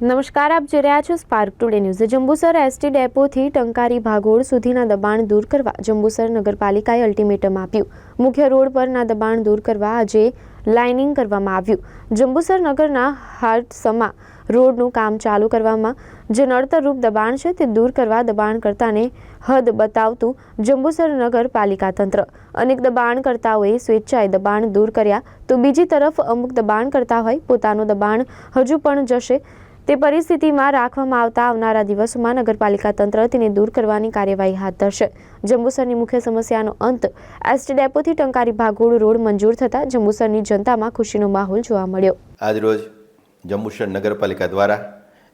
નમસ્કાર, આપ જોઈ રહ્યા છો spark today news Jambusar S T ડેપોથી Tankari ભાગોળ સુધીના દબાણ દૂર કરવા જંબુસર નગરપાલિકાએ અલ્ટિમેટમ આપ્યું. મુખ્ય રોડ પરના દબાણ દૂર કરવા આજે લાઇનિંગ કરવામાં આવ્યું. જંબુસર નગરના હાટસમા રોડનું કામ ચાલુ કરવામાં જે નડતરરૂપ દબાણ છે તે દૂર કરવા દબાણકર્તાને હદ બતાવતું જંબુસર નગરપાલિકા તંત્ર. અનેક દબાણકર્તાઓએ સ્વેચ્છાએ દબાણ દૂર કર્યા તો બીજી તરફ અમુક દબાણકર્તા હોય પોતાનું દબાણ હજુ પણ જશે. તે પરિસ્થિતિમાં રાખવામાં આવતા આવનારા દિવસોમાં નગરપાલિકા તંત્ર તેને દૂર કરવાની કાર્યવાહી હાથ ધરશે. જંબુસરની મુખ્ય સમસ્યાનો અંત એસટી ડેપોથી ટંકારી ભાગોળ રોડ મંજૂર થતાં જંબુસરની જનતામાં ખુશીનો માહોલ જોવા મળ્યો. આજરોજ જંબુસર નગરપાલિકા દ્વારા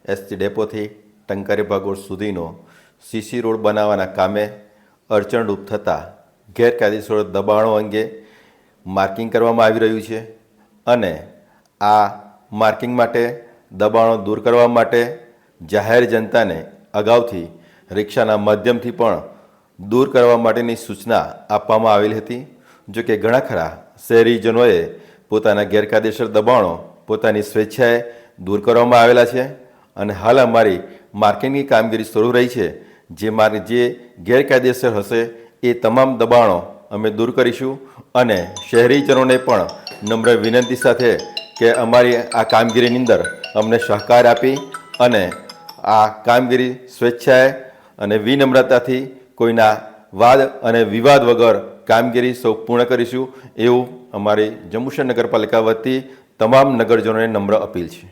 એસટી ડેપોથી ટંકારી ભાગોળ સુધીનો સીસી રોડ બનાવવાના કામે અડચણરૂપ થતાં ગેરકાયદેસર દબાણો અંગે માર્કિંગ કરવામાં આવી રહ્યું છે અને આ માર્કિંગ માટે દબાણો દૂર કરવા માટે જાહેર જનતાને અગાઉથી રિક્ષાના માધ્યમથી પણ દૂર કરવા માટેની સૂચના આપવામાં આવેલી હતી. જો કે ઘણા ખરા શહેરીજનોએ પોતાના ગેરકાયદેસર દબાણો પોતાની સ્વેચ્છાએ દૂર કરવામાં આવેલા છે અને હાલ અમારી માર્કેટિંગની કામગીરી શરૂ રહી છે. જે માર્ગ જે ગેરકાયદેસર હશે એ તમામ દબાણો અમે દૂર કરીશું અને શહેરીજનોને પણ નમ્ર વિનંતી સાથે કે અમારી આ કામગીરીની અંદર અમને સહકાર આપી અને આ કામગીરી સ્વેચ્છાએ અને વિનમ્રતાથી કોઈના વાદ અને વિવાદ વગર કામગીરી સૌ પૂર્ણ કરીશું એવું અમારી જંબુસર નગરપાલિકા વતી તમામ નગરજનોને નમ્ર અપીલ છે.